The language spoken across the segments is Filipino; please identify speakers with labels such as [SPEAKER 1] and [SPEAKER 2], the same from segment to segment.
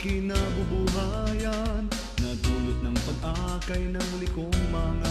[SPEAKER 1] kinabubuhayan. Nadulot ng pag-akay ng likom mga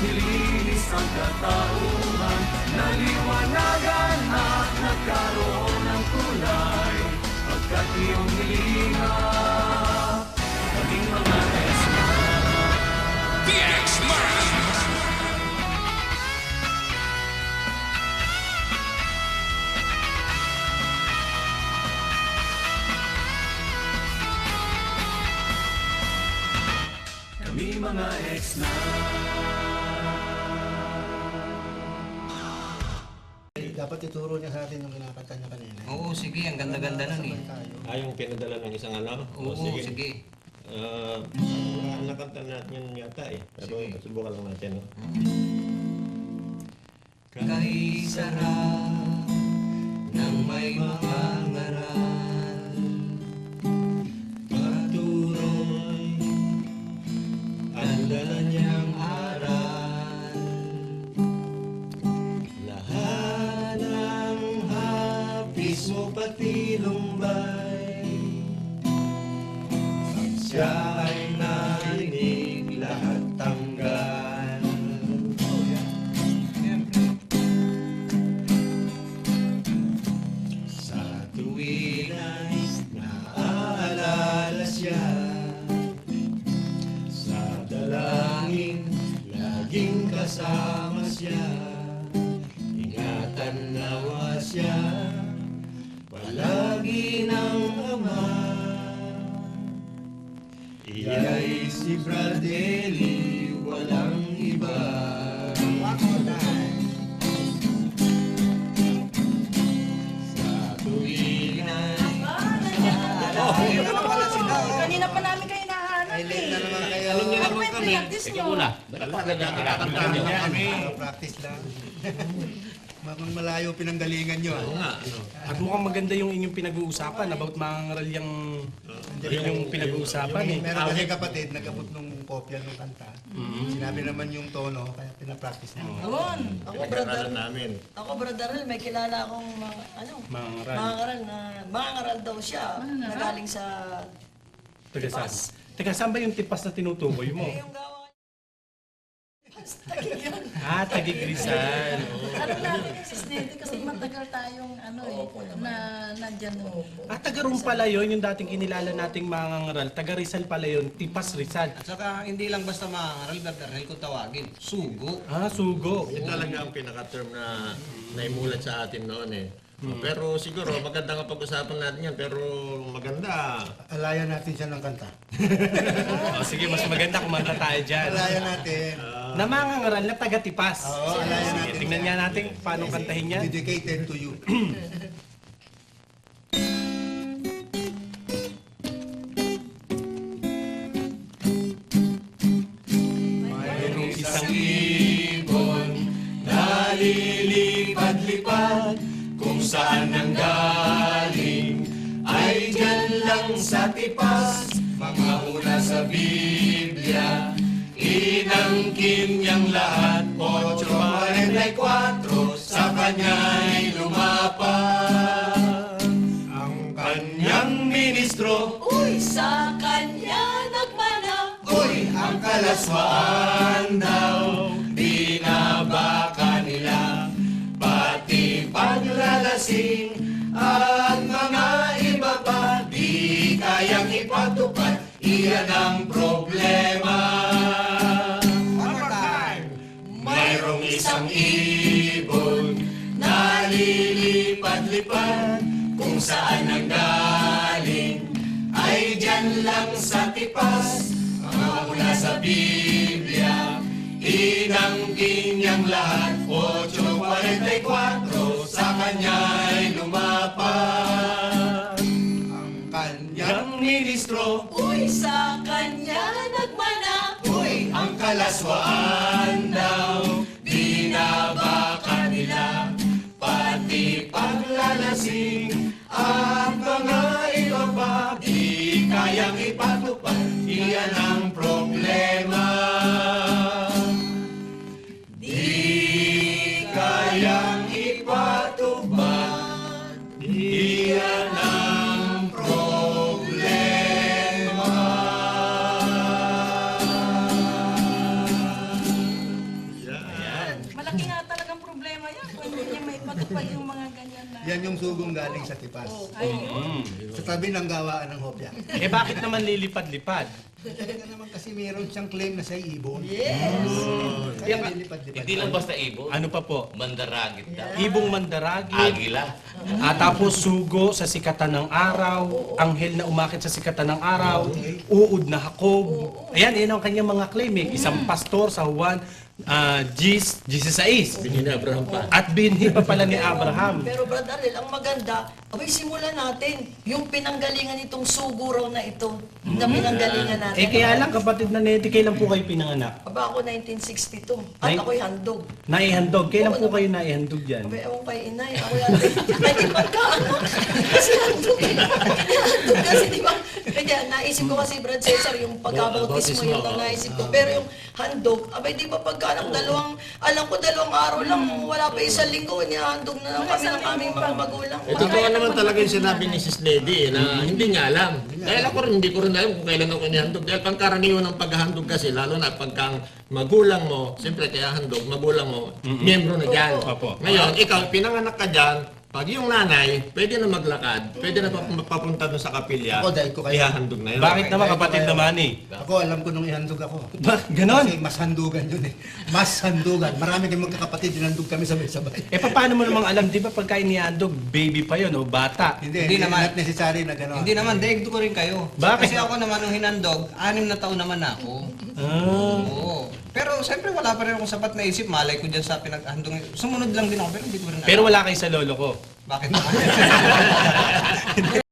[SPEAKER 1] nilinis ang katauhan Naliwanagan nagkaroon ng Pagkat iyong nilingap Kaming mga
[SPEAKER 2] The X-Man!
[SPEAKER 1] Kami mga ex
[SPEAKER 3] Dapat ituro niya sa atin yung kinakanta niya kanina.
[SPEAKER 4] Oo, sige. Ang ganda-ganda nun eh.
[SPEAKER 3] Tayo.
[SPEAKER 5] Ah, yung pinadala ng isang ano?
[SPEAKER 4] Oo, sige.
[SPEAKER 5] Ah, uh, nakanta natin yun yata eh. Pero
[SPEAKER 4] Sige.
[SPEAKER 5] subukan lang natin. No?
[SPEAKER 4] Kay sarap ng may mga ngaral laging kasama siya. Ingatan nawa siya. Palagi ng ama. Iya'y si Bradley, walang iba
[SPEAKER 6] practice nyo?
[SPEAKER 3] Practice lang. Bakit malayo pinanggalingan nyo. ah.
[SPEAKER 7] At mukhang maganda yung inyong pinag-uusapan about mga ngaral yung, yung pinag-uusapan eh.
[SPEAKER 3] Meron kasi kapatid, nagabot nung kopya ng kanta. Sinabi naman yung tono, kaya pinapractice na.
[SPEAKER 6] Doon. Ako, brother.
[SPEAKER 5] Pinag-aralan namin.
[SPEAKER 6] Ako, brother, may kilala akong mga, ano,
[SPEAKER 7] Mga ngaral.
[SPEAKER 6] mga ngaral na, mga ngaral daw siya. Nagaling sa,
[SPEAKER 7] Taga saan? Teka, saan ba yung tipas na tinutukoy mo?
[SPEAKER 6] eh, yung gawa. Yun.
[SPEAKER 7] Ah, Tagig Rizal.
[SPEAKER 8] Ano natin yung Cisnete kasi matagal tayong ano eh, na nandyan mo.
[SPEAKER 7] Ah, taga ron pala yun, yung dating kinilala nating mga ngaral. Taga Rizal pala yun, Tipas Rizal.
[SPEAKER 4] At saka hindi lang basta mga ngaral, Berternel kung tawagin. Sugo.
[SPEAKER 7] Ah, Sugo.
[SPEAKER 5] Ito talaga ang pinaka-term na naimulat sa atin noon eh. Pero siguro maganda nga pag-usapan natin yan. Pero maganda.
[SPEAKER 3] Alayan natin siya ng kanta.
[SPEAKER 7] Oh, sige, mas maganda kumanta tayo dyan.
[SPEAKER 3] Alayan natin.
[SPEAKER 7] Na mga ngaral na taga Tipas.
[SPEAKER 3] Oo, alayan
[SPEAKER 7] Sige,
[SPEAKER 3] natin.
[SPEAKER 7] tingnan nga natin paano kantahin yan.
[SPEAKER 3] Dedicated to you.
[SPEAKER 7] Mayroong isang ibon, dali
[SPEAKER 4] lilipad-lipad Kung saan ang galing Ay dyan lang sa tipas Mga una sa Biblia Inangkin niyang lahat. 8.44 Sa kanya'y lumapad Ang kanyang ministro.
[SPEAKER 6] Uy, sa kanya nagmana.
[SPEAKER 4] Uy, ang kalaswaan daw. Binabaka nila. Pati paglalasing At mga iba pa Di kayang ipatupad. Iyan ang problema isang ibon na lilipad-lipad kung saan ang galing ay dyan lang sa tipas. Mga mula sa Biblia inangkin niyang lahat. 8.44 sa kanya'y lumapad ang kanyang ministro
[SPEAKER 6] Uy, sa kanya nagmana.
[SPEAKER 4] Uy, ang kalaswaan Iyan ang problema Di kayang ipatupad Iyan ang problema
[SPEAKER 8] Malaki nga talagang problema yan kung hindi niya may patupad yung mga ganyan na.
[SPEAKER 3] Yan yung sugong galing sa tipas.
[SPEAKER 8] Ay,
[SPEAKER 3] Sa tabi ng gawaan ng hopya.
[SPEAKER 1] Eh bakit naman lilipad-lipad?
[SPEAKER 3] Talaga naman kasi meron siyang claim na siya ibon.
[SPEAKER 6] Yes.
[SPEAKER 3] Kaya lilipad-lipad.
[SPEAKER 9] Hindi lang basta ibon.
[SPEAKER 1] Ano pa po?
[SPEAKER 9] Mandaragit daw.
[SPEAKER 1] Ibong mandaragi.
[SPEAKER 9] Agila.
[SPEAKER 1] At tapos sugo sa sikatan ng araw, anghel na umakit sa sikatan ng araw, uod na hakob. Ayan, yan ang kanyang mga claim eh. Isang pastor sa Juan, uh, Gis, 16.
[SPEAKER 10] Binili ni Abraham pa.
[SPEAKER 1] At binhi pa pala ni Abraham.
[SPEAKER 6] Pero Brad Arnel, ang maganda, abay simulan natin yung pinanggalingan nitong sugo raw na ito. Na pinanggalingan natin.
[SPEAKER 1] Eh kaya lang kapatid na Neti, kailan po kayo pinanganak?
[SPEAKER 6] Aba ako 1962. At
[SPEAKER 1] Nin-
[SPEAKER 6] ako'y handog.
[SPEAKER 1] Naihandog. Kailan po kayo naihandog dyan?
[SPEAKER 6] Abay, ewan kay inay. Ako yan. Ay, di pagkaanak. Kasi handog. eh. handog kasi, di ba? Kaya naisip ko kasi, Brad Cesar, yung pagkabautismo yun ang naisip ko. Pero yung handog, abay, di ba pagkaanak, dalawang, alam ko dalawang araw lang, wala pa isang linggo, inihandog na lang kami ng aming mga magulang.
[SPEAKER 10] Eh, totoo naman talaga yung sinabi ni Sis Lady eh, na hindi niya alam. Dahil ako rin, hindi ko rin alam kung kailan ako inihandog. Dahil pangkaraniwan ng paghahandog kasi, lalo na pagka ang magulang mo, siyempre kaya handog, magulang mo, miyembro na dyan.
[SPEAKER 1] Opo.
[SPEAKER 10] Ngayon, ikaw, pinanganak ka dyan, pag yung nanay, pwede na maglakad, pwede na pap- papunta doon sa kapilya,
[SPEAKER 3] Ako, dahil ko kayo.
[SPEAKER 10] ihahandog na yun.
[SPEAKER 1] Bakit naman kapatid naman eh?
[SPEAKER 3] Ako, alam ko nung ihandog ako.
[SPEAKER 1] Ba, ganon?
[SPEAKER 3] Kasi mas handugan yun eh. Mas handugan. Marami kayong magkakapatid, inandog kami sabay-sabay.
[SPEAKER 1] Eh paano mo namang alam, di ba pagka inihandog, baby pa yun o bata?
[SPEAKER 3] Hindi,
[SPEAKER 5] Hindi
[SPEAKER 3] hindi
[SPEAKER 5] naman.
[SPEAKER 3] Not necessary na gano'n.
[SPEAKER 5] Hindi naman, daig ko rin kayo.
[SPEAKER 1] Bakit?
[SPEAKER 5] Kasi ako naman nung hinandog, anim na taon naman ako.
[SPEAKER 1] Ah.
[SPEAKER 5] Oo. Pero siyempre wala pa rin akong sapat na isip. Malay ko dyan sa pinaghandong. Sumunod lang din ako, pero hindi ko rin alam.
[SPEAKER 1] Pero wala kayo sa lolo ko.
[SPEAKER 5] Bakit naman?